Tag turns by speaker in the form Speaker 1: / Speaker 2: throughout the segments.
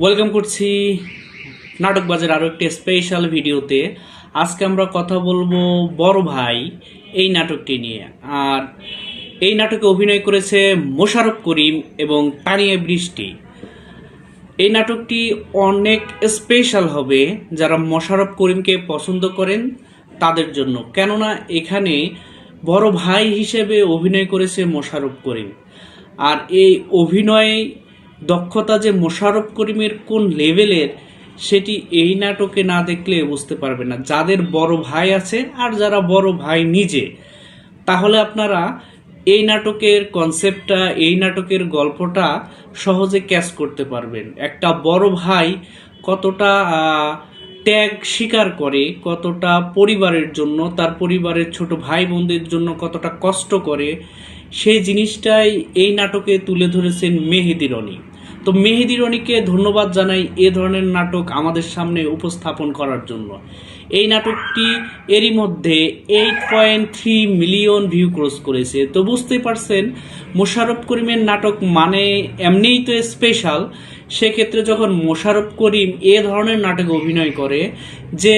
Speaker 1: Welcome করছি নাটক বাজার আরও একটি স্পেশাল ভিডিওতে আজকে আমরা কথা বলব বড় ভাই এই নাটকটি নিয়ে। আর এই নাটকে অভিনয় করেছে মোশারফ করিম এবং তানিয়া বৃষ্টি। এই নাটকটি অনেক স্পেশাল হবে যারা মোশারফ করিমকে পছন্দ করেন তাদের জন্য। কেননা এখানে বড় ভাই হিসেবে অভিনয় করেছে মোশারফ করিম। আর এই অভিনয় দক্ষতা যে মোশারফ করিমের কোন লেভেলের, সেটি এই নাটকে না দেখলে বুঝতে পারবে না। যাদের বড় ভাই আছে আর যারা বড় ভাই নিজে। তাহলে আপনারা এই নাটকের কনসেপ্টটা এই নাটকের গল্পটা সহজে ক্যাচ করতে পারবেন। একটা বড় ভাই কতটা ত্যাগ স্বীকার করে, কতটা পরিবারের জন্য, তার পরিবারের ছোট ভাই বোনদের জন্য কতটা কষ্ট করে, সেই জিনিসটাই এই নাটকে তুলে ধরেছেন মেহেদি রনি। তো মেহেদি রনিকে ধন্যবাদ জানাই এ ধরনের নাটক আমাদের সামনে উপস্থাপন করার জন্য। এই নাটকটি এরই মধ্যে eight point three million view cross করেছে। তো বুঝতেই পারছেন, মোশাররফ করিমের নাটক মানে এমনিই তো স্পেশাল সেক্ষেত্রে যখন মোশাররফ করিম এ ধরনের নাটকে অভিনয় করে, যে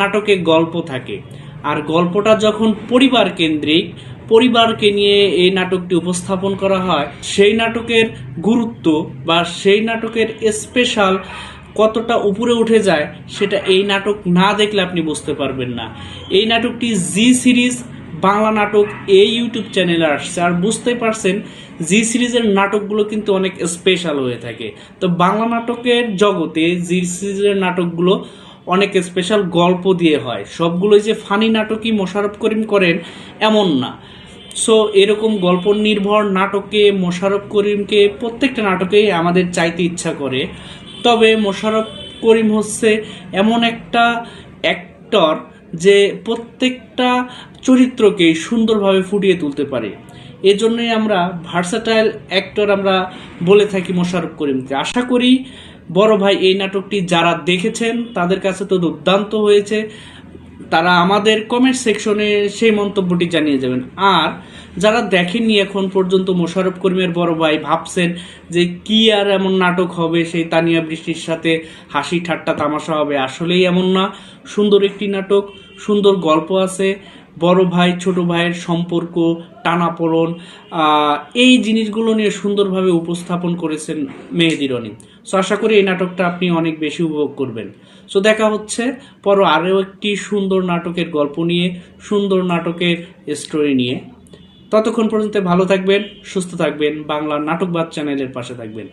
Speaker 1: নাটকে গল্প থাকে আর গল্পটা যখন পরিবার কেন্দ্রিক, পরিবারকে নিয়ে এই নাটকটি উপস্থাপন করা হয়, সেই নাটকের গুরুত্ব বা সেই নাটকের স্পেশাল কতটা উপরে উঠে যায়, সেটা এই নাটক না দেখলে আপনি বুঝতে পারবেন না। এই নাটকটি জি সিরিজ বাংলা নাটক এই ইউটিউব চ্যানেলে আসছে। আর বুঝতেই পারছেন জি সিরিজের নাটকগুলো কিন্তু অনেক স্পেশাল হয়ে থাকে। তো বাংলা নাটকের জগতে জি সিরিজের নাটকগুলো অনেক স্পেশাল গল্প দিয়ে হয়। সবগুলোই যে ফানি নাটকই মোশারফ করিম করেন, এমন না। সো এরকম গল্প নির্ভর নাটকে মোশারফ করিমকে প্রত্যেকটা নাটকেই আমাদের চাইতে ইচ্ছা করে। তবে মোশারফ করিম হচ্ছে এমন একটা অ্যাক্টর যে প্রত্যেকটা চরিত্রকেই সুন্দরভাবে ফুটিয়ে তুলতে পারে। এজন্যই আমরা ভার্সাটাইল অ্যাক্টর আমরা বলে থাকি মোশারফ করিমকে। আশা করি বড় ভাই এই নাটকটি যারা দেখেছেন, তাদের কাছে তো দুর্দান্ত হয়েছে। তারা আমাদের কমেন্ট সেকশনে সেই মন্তব্যটি জানিয়ে যাবেন। আর যারা দেখেননি এখন পর্যন্ত মোশাররফ করিমের বড় ভাই ভাবছেন যে কি আর এমন নাটক হবে, সেই তানিয়া বৃষ্টির সাথে হাসি ঠাট্টা তামাশা হবে, আসলেই এমন না। সুন্দর একটি নাটক, সুন্দর গল্প আছে। বড় ভাই, ছোট ভাইয়ের সম্পর্ক, টানাপোড়ন এই জিনিসগুলো নিয়ে সুন্দরভাবে উপস্থাপন করেছেন মেহেদি সো আশা করি এই নাটকটা আপনি অনেক বেশি উপভোগ করবেন। সো দেখা হচ্ছে পর আরও একটি সুন্দর নাটকের গল্প নিয়ে, সুন্দর নাটকের স্টোরি নিয়ে। ততক্ষণ পর্যন্ত ভালো থাকবেন, সুস্থ থাকবেন বাংলা নাটকবাদ চ্যানেলের পাশে থাকবেন।